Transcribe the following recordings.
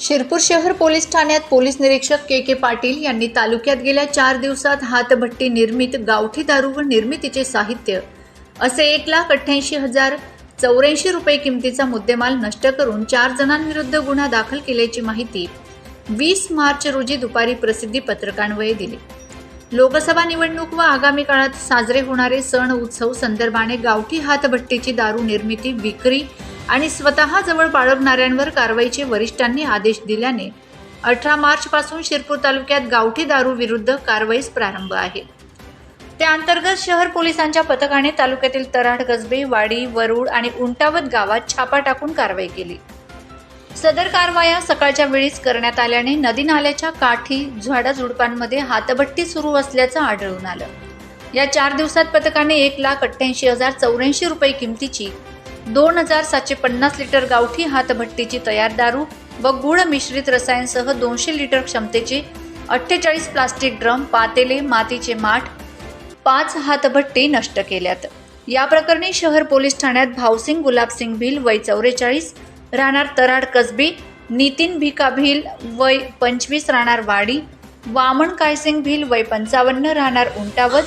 शिरपूर शहर पोलीस ठाण्यात पोलीस निरीक्षक के के पाटील यांनी तालुक्यात गेल्या चार दिवसात हातभट्टी निर्मित गावठी दारू व निर्मितीचे साहित्य. असे एक लाख अठ्ठ्याऐंशी हजार चौऱ्याऐंशी रुपये किमतीचा मुद्देमाल नष्ट करून चार जणांविरुद्ध गुन्हा दाखल केल्याची माहिती वीस मार्च रोजी दुपारी प्रसिद्धी पत्रकान्वये दिली. लोकसभा निवडणूक व आगामी काळात साजरे होणारे सण उत्सव संदर्भाने गावठी हातभट्टीची दारू निर्मिती विक्री आणि स्वतःजवळ पाळवणाऱ्यांवर बाळगणाऱ्यांवर कारवाईचे वरिष्ठांनी आदेश दिल्याने अठरा मार्चपासून शिरपूर तालुक्यात गावठी दारू विरुद्ध कारवाईस प्रारंभ आहे. त्या अंतर्गत शहर पोलिसांच्या पथकाने तालुक्यातील तराड गजबे वाडी वरुड आणि उंटावत गावात छापा टाकून कारवाई केली. सदर कारवाया सकाळच्या वेळीच करण्यात आल्याने नदी नाल्याच्या काठी झाडाझुडपांमध्ये हातभट्टी सुरू असल्याचं आढळून आलं. या चार दिवसात पथकाने एक लाख अठ्ठ्याऐंशी हजार चौऱ्याऐंशी रुपये किमतीची दोन हजार सातशे पन्नास लिटर गावठी हातभट्टीची तयार दारू व गुळ मिश्रित रसायनसह दोनशे लिटर क्षमतेचे अठ्ठेचाळीस प्लास्टिक ड्रम पातेले मातीचे माठ पाच हातभट्टी नष्ट केल्यात. या प्रकरणी शहर पोलीस ठाण्यात भावसिंग गुलाबसिंग भिल वय चौवेचाळीस राहणार तराड कसबी नितीन भिका भिल वय पंचवीस राहणार वाडी वामन कायसिंग भिल वय पंचावन्न राहणार उंटावद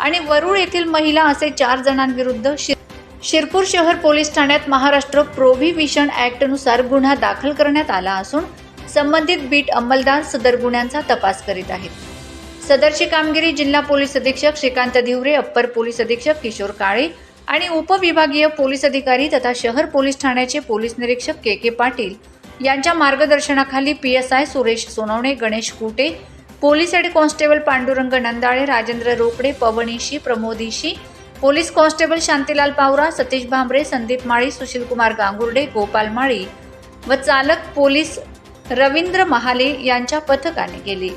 आणि वरुळ येथील महिला असे चार जणांविरुद्ध शिर शिरपूर शहर पोलीस ठाण्यात महाराष्ट्र प्रोव्हिविशन ॲक्टनुसार गुन्हा दाखल करण्यात आला असून संबंधित बीट अंमलदार सदर गुन्ह्यांचा तपास करीत आहेत. सदरची कामगिरी जिल्हा पोलीस अधीक्षक श्रीकांत धिवरे अप्पर पोलीस अधीक्षक किशोर काळे आणि उपविभागीय पोलीस अधिकारी तथा शहर पोलीस ठाण्याचे पोलीस निरीक्षक के के पाटील यांच्या मार्गदर्शनाखाली P S I Suresh Sonawane Ganesh Kute police head constable Pandurang Nandale Rajendra Rokade पवनीशी प्रमोदीशी पोलीस कॉन्स्टेबल शांतीलाल पावरा सतीश भांबरे संदीप माळी सुशीलकुमार गांगुर्डे गोपाल माळी व चालक पोलीस रवींद्र महाले यांच्या पथकाने केली.